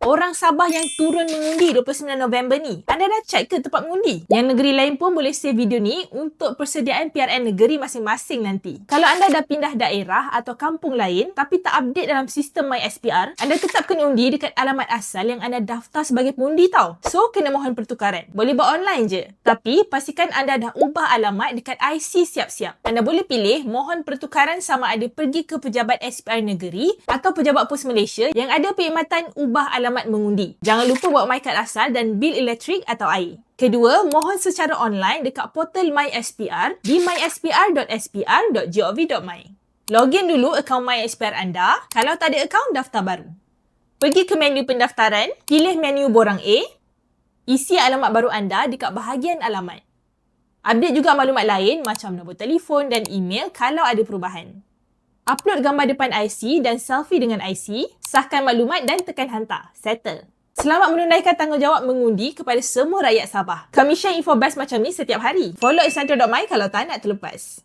Orang Sabah yang turun mengundi 29 November ni, anda dah check ke tempat mengundi? Yang negeri lain pun boleh save video ni untuk persediaan PRN negeri masing-masing nanti. Kalau anda dah pindah daerah atau kampung lain tapi tak update dalam sistem MySPR, anda tetap kena undi dekat alamat asal yang anda daftar sebagai pengundi tau. So, kena mohon pertukaran. Boleh buat online je. Tapi, pastikan anda dah ubah alamat dekat IC siap-siap. Anda boleh pilih mohon pertukaran sama ada pergi ke pejabat SPR negeri atau pejabat pos Malaysia yang ada perkhidmatan ubah alamat alamat mengundi. Jangan lupa bawa MyCard asal dan bil elektrik atau air. Kedua, mohon secara online dekat portal MySPR di myspr.spr.gov.my. Login dulu akaun MySPR anda. Kalau tak ada akaun, daftar baru. Pergi ke menu pendaftaran, pilih menu borang A, isi alamat baru anda dekat bahagian alamat. Update juga maklumat lain macam nombor telefon dan email kalau ada perubahan. Upload gambar depan IC dan selfie dengan IC, sahkan maklumat dan tekan hantar. Settle. Selamat menunaikan tanggungjawab mengundi kepada semua rakyat Sabah. Kami share info best macam ni setiap hari. Follow Essential.my kalau tak nak terlepas.